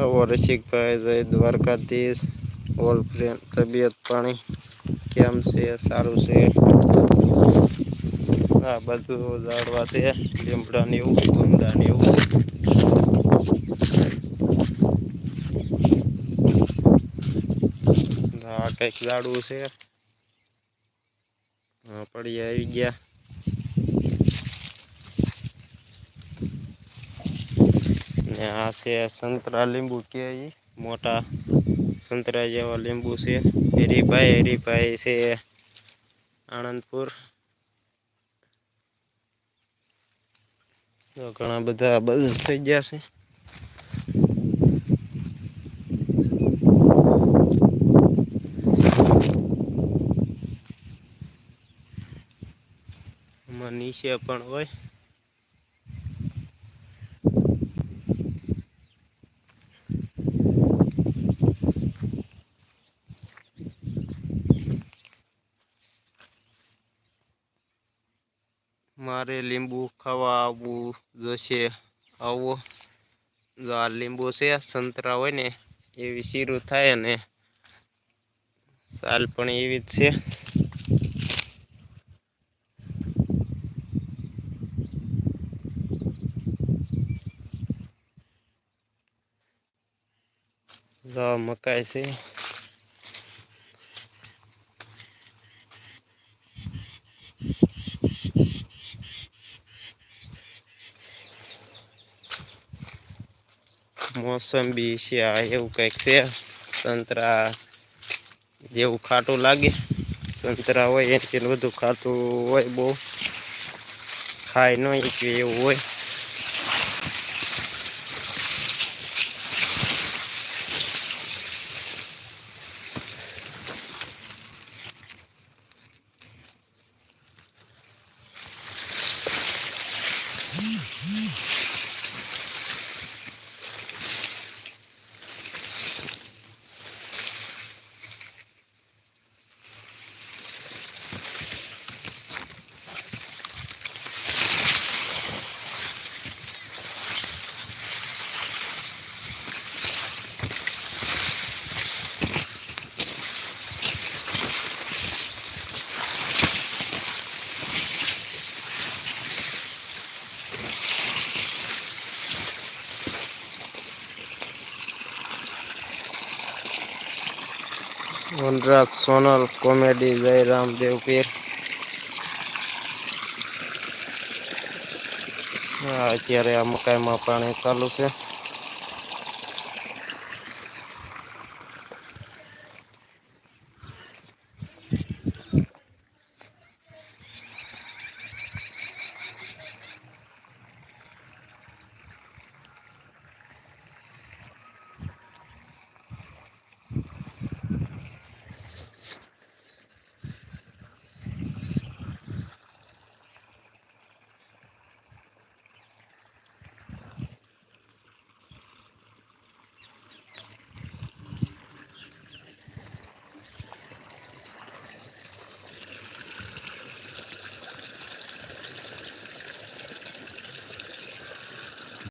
આવો રસિકભાઈ જય Dwarkadhish. All friend તબિયત પાણી કેમ છે? સારું છે? આ બધું ઝાડવા છે લીમડા ને એવું ગુંદા એવું. આ કંઈક ઝાડવું છે. પડી આવી ગયા. આ છે સંતરા લીંબુ કે મોટા સંતરા જેવા લીંબુ છે. હરીભાઈ હરીભાઈ છે આણંદપુર. ઘણા બધા બધું થઈ ગયા છે. નીચે પણ હોય. મારે લીંબુ ખાવા આવવું જશે. આવો. જો આ લીંબુ છે, સંતરા હોય ને, એવી શીરું થાય ને સાલ પણ એવી જ છે. મકાઈ છે. મોસંબી છે, આ એવું કંઈક છે. સંતરા જેવું ખાટું લાગે. સંતરા હોય એનાથી બધું ખાતું હોય, બહુ ખાય ન એવું હોય. વનરાજ સોનલ કોમેડી જયરામ દેવપીર. હા અત્યારે આ મકાઈમાં પાણી ચાલુ છે.